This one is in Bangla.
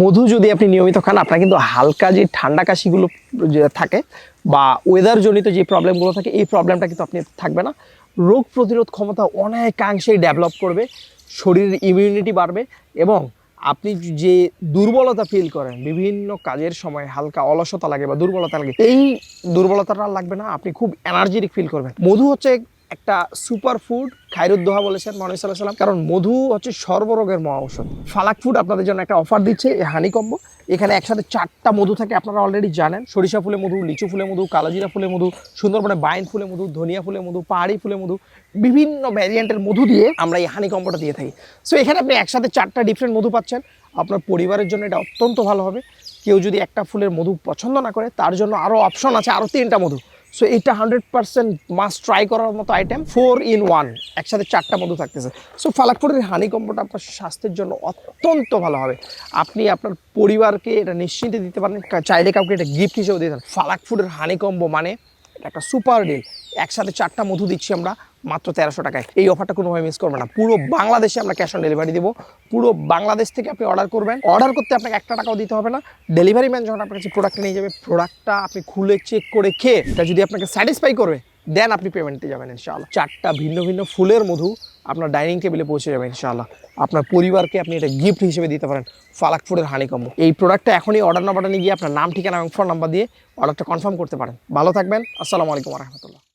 মধু যদি আপনি নিয়মিত খান, আপনার কিন্তু হালকা যে ঠান্ডা কাশিগুলো থাকে বা ওয়েদার জনিত যে প্রবলেমগুলো থাকে, এই প্রবলেমটা কিন্তু আপনি থাকবে না। রোগ প্রতিরোধ ক্ষমতা অনেকাংশেই ডেভেলপ করবে, শরীরের ইমিউনিটি বাড়বে এবং আপনি যে দুর্বলতা ফিল করেন, বিভিন্ন কাজের সময় হালকা অলসতা লাগে বা দুর্বলতা লাগে, এই দুর্বলতাটা লাগবে না, আপনি খুব এনার্জেটিক ফিল করবেন। মধু হচ্ছে একটা সুপার ফুড খাইরুদ্দোহা বলেছেন মহানবী সাল্লাহ সাল্লাম কারণ মধু হচ্ছে সর্বরোগের মহা ঔষধ ফালাক ফুড আপনাদের জন্য একটা অফার দিচ্ছে, এই হানি কম্বো এখানে একসাথে চারটা মধু থাকে, আপনারা অলরেডি জানেন। সরিষা ফুলে মধু, লিচু ফুলে মধু, কালোজিরা ফুলে মধু সুন্দরবনে বাইন ফুলে মধু, ধনিয়া ফুলে মধু, পাহাড়ি ফুলে মধু, বিভিন্ন ভ্যারিয়েন্টের মধু দিয়ে আমরা এই হানি কম্বোটা দিয়ে থাকি। সো এখানে আপনি একসাথে চারটা ডিফারেন্ট মধু পাচ্ছেন। আপনার পরিবারের জন্য এটা অত্যন্ত ভালো হবে। কেউ যদি একটা ফুলের মধু পছন্দ না করে, তার জন্য আরও অপশন আছে আরও তিনটা মধু। সো এটা হান্ড্রেড পার্সেন্ট মাস্ট ট্রাই করার মতো আইটেম ফোর ইন ওয়ান একসাথে চারটা মধু থাকতেছে। সো ফালাকপুরের হানি কম্বোটা আপনার স্বাস্থ্যের জন্য অত্যন্ত ভালো হবে। আপনি আপনার পরিবারকে এটা নিশ্চিন্তে দিতে পারেন চাইলে কাউকে এটা গিফট হিসেবে দিতে পারেন। ফালাকপুরের হানি কম্বো মানে এটা একটা সুপার ডিল একসাথে চারটা মধু দিচ্ছি আমরা মাত্র তেরোশো টাকায়। এই অফারটা কোনোভাবে মিস করবেন না। পুরো বাংলাদেশে আমরা ক্যাশ অন ডেলিভারি দেবো। পুরো বাংলাদেশ থেকে আপনি অর্ডার করবেন। অর্ডার করতে আপনাকে একটা টাকাও দিতে হবে না। ডেলিভারি ম্যান যখন আপনার কাছে প্রোডাক্ট নিয়ে যাবে প্রোডাক্টটা আপনি খুলে চেক করে খেয়ে এটা যদি আপনাকে স্যাটিসফাই করবে দেন আপনি পেমেন্টে যাবেন ইনশাআল্লাহ। চারটা ভিন্ন ভিন্ন ফুলের মধু আপনার ডাইনিং টেবিলে পৌঁছে যাবে ইনশাআল্লাহ। আপনার পরিবারকে আপনি এটা গিফট হিসেবে দিতে পারেন। ফালাক ফুডের হানিকম্ব এই প্রোডাক্টটা এখনই অর্ডার নাম্বারটা নিয়ে গিয়ে আপনার নাম, ঠিকানা এবং ফোন নাম্বার দিয়ে অর্ডারটা কনফার্ম করতে পারেন। ভালো থাকবেন। আসসালামু আলাইকুম রহমতুল্লাহ।